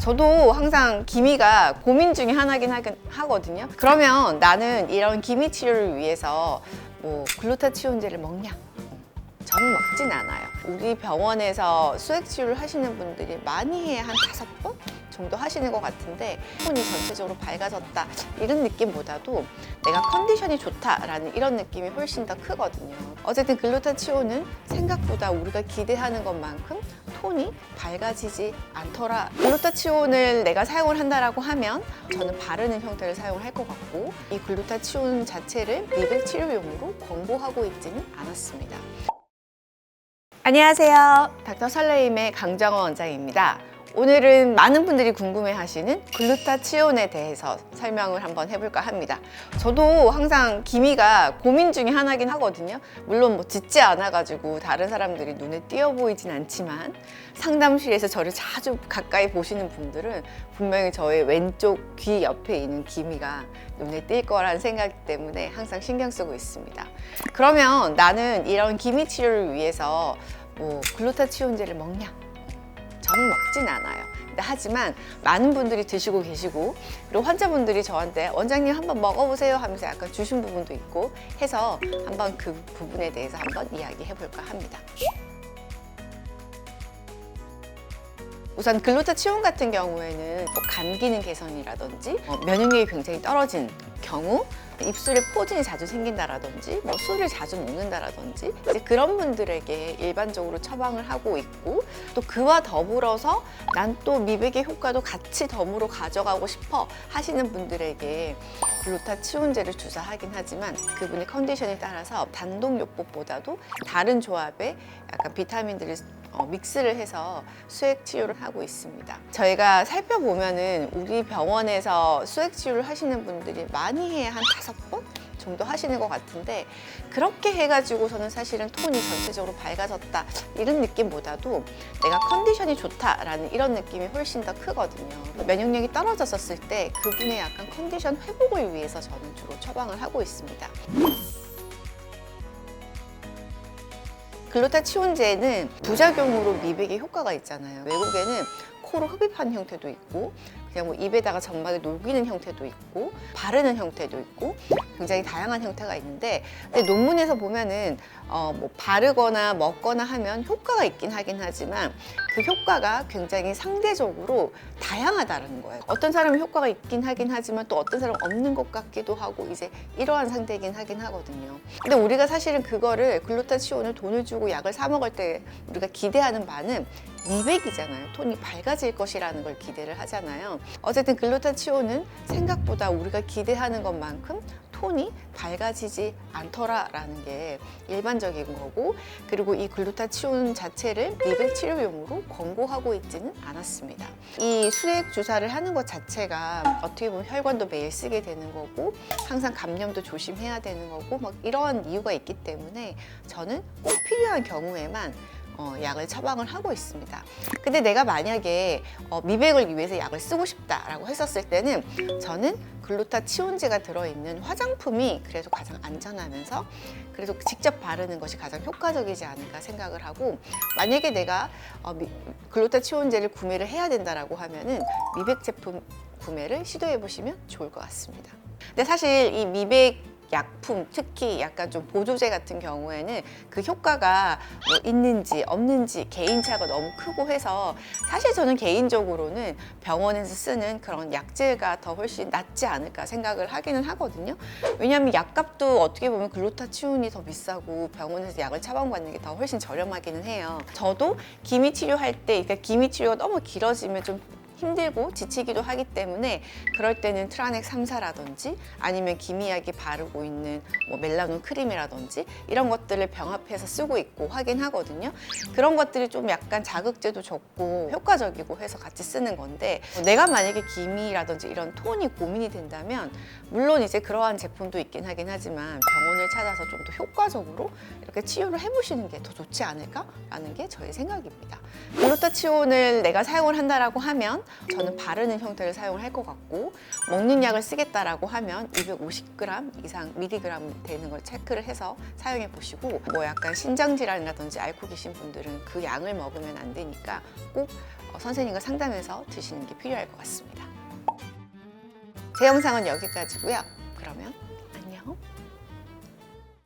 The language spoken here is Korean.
저도 항상 기미가 고민 중에 하나긴 하긴 하거든요. 그러면 나는 이런 기미 치료를 위해서 뭐 글루타치온제를 먹냐? 저는 먹진 않아요. 우리 병원에서 수액 치료를 하시는 분들이 많이 해야 한 다섯 번 정도 하시는 것 같은데 손이 전체적으로 밝아졌다 이런 느낌보다도 내가 컨디션이 좋다라는 이런 느낌이 훨씬 더 크거든요. 어쨌든 글루타치온은 생각보다 우리가 기대하는 것만큼 톤이 밝아지지 않더라. 글루타치온을 내가 사용을 한다라고 하면 저는 바르는 형태를 사용을 할 것 같고 이 글루타치온 자체를 미백 치료용으로 권고하고 있지는 않았습니다. 안녕하세요. 닥터 설레임의 강정원 원장입니다. 오늘은 많은 분들이 궁금해 하시는 글루타치온에 대해서 설명을 한번 해볼까 합니다. 저도 항상 기미가 고민 중에 하나긴 하거든요. 물론 뭐 짙지 않아가지고 다른 사람들이 눈에 띄어 보이진 않지만 상담실에서 저를 자주 가까이 보시는 분들은 분명히 저의 왼쪽 귀 옆에 있는 기미가 눈에 띌 거라는 생각 때문에 항상 신경 쓰고 있습니다. 그러면 나는 이런 기미 치료를 위해서 뭐 글루타치온제를 먹냐? 저는 먹진 않아요. 근데 하지만 많은 분들이 드시고 계시고 그리고 환자분들이 저한테 원장님 한번 먹어보세요 하면서 약간 주신 부분도 있고 해서 한번 그 부분에 대해서 한번 이야기해 볼까 합니다. 우선 글루타치온 같은 경우에는 뭐간 기능 개선이라든지 어, 면역력이 굉장히 떨어진 경우 입술에 포진이 자주 생긴다라든지 뭐 술을 자주 먹는다라든지 이제 그런 분들에게 일반적으로 처방을 하고 있고 또 그와 더불어서 난 또 미백의 효과도 같이 덤으로 가져가고 싶어 하시는 분들에게 글루타치온제를 주사하긴 하지만 그분의 컨디션에 따라서 단독 요법보다도 다른 조합의 약간 비타민들을 어, 믹스를 해서 수액 치료를 하고 있습니다. 저희가 살펴보면은 우리 병원에서 수액 치료를 하시는 분들이 많이 해야 한 다섯 번 정도 하시는 것 같은데 그렇게 해가지고서는 사실은 톤이 전체적으로 밝아졌다 이런 느낌보다도 내가 컨디션이 좋다라는 이런 느낌이 훨씬 더 크거든요. 면역력이 떨어졌었을 때 그분의 약간 컨디션 회복을 위해서 저는 주로 처방을 하고 있습니다. 글루타치온제는 부작용으로 미백에 효과가 있잖아요. 외국에는 코로 흡입하는 형태도 있고 그냥 뭐 입에다가 점막에 녹이는 형태도 있고 바르는 형태도 있고 굉장히 다양한 형태가 있는데 근데 논문에서 보면은 어 뭐 바르거나 먹거나 하면 효과가 있긴 하긴 하지만 그 효과가 굉장히 상대적으로 다양하다는 거예요. 어떤 사람은 효과가 있긴 하긴 하지만 또 어떤 사람은 없는 것 같기도 하고 이제 이러한 상태이긴 하긴 하거든요. 근데 우리가 사실은 그거를 글루타치온을 돈을 주고 약을 사 먹을 때 우리가 기대하는 바는 미백이잖아요. 톤이 밝아질 것이라는 걸 기대를 하잖아요. 어쨌든 글루타치온은 생각보다 우리가 기대하는 것만큼 톤이 밝아지지 않더라라는 게 일반적인 거고 그리고 이 글루타치온 자체를 미백 치료용으로 권고하고 있지는 않았습니다. 이 수액 주사를 하는 것 자체가 어떻게 보면 혈관도 매일 쓰게 되는 거고 항상 감염도 조심해야 되는 거고 막 이러한 이유가 있기 때문에 저는 꼭 필요한 경우에만 어, 약을 처방을 하고 있습니다. 근데 내가 만약에 어, 미백을 위해서 약을 쓰고 싶다라고 했었을 때는 저는 글루타치온제가 들어있는 화장품이 그래도 가장 안전하면서 그래도 직접 바르는 것이 가장 효과적이지 않을까 생각을 하고 만약에 내가 어, 미- 글루타치온제를 구매를 해야 된다라고 하면은 미백 제품 구매를 시도해 보시면 좋을 것 같습니다. 근데 사실 이 미백 약품 특히 약간 좀 보조제 같은 경우에는 그 효과가 뭐 있는지 없는지 개인차가 너무 크고 해서 사실 저는 개인적으로는 병원에서 쓰는 그런 약제가 더 훨씬 낫지 않을까 생각을 하기는 하거든요. 왜냐하면 약값도 어떻게 보면 글루타치온이 더 비싸고 병원에서 약을 처방받는 게 더 훨씬 저렴하기는 해요. 저도 기미 치료할 때 그러니까 기미 치료가 너무 길어지면 좀 힘들고 지치기도 하기 때문에 그럴 때는 트라넥 3사라든지 아니면 기미약이 바르고 있는 뭐 멜라논 크림이라든지 이런 것들을 병합해서 쓰고 있고 하긴 하거든요. 그런 것들이 좀 약간 자극제도 적고 효과적이고 해서 같이 쓰는 건데 내가 만약에 기미라든지 이런 톤이 고민이 된다면 물론 이제 그러한 제품도 있긴 하긴 하지만 병원을 찾아서 좀 더 효과적으로 이렇게 치유를 해보시는 게 더 좋지 않을까라는 게 저의 생각입니다. 글루타치온을 내가 사용을 한다라고 하면 저는 바르는 형태를 사용을 할것 같고 먹는 약을 쓰겠다라고 하면 250g 이상 미리그램 되는 걸 체크를 해서 사용해 보시고 뭐 약간 신장 질환이라든지 앓고 계신 분들은 그 양을 먹으면 안 되니까 꼭 어, 선생님과 상담해서 드시는 게 필요할 것 같습니다. 제 영상은 여기까지고요. 그러면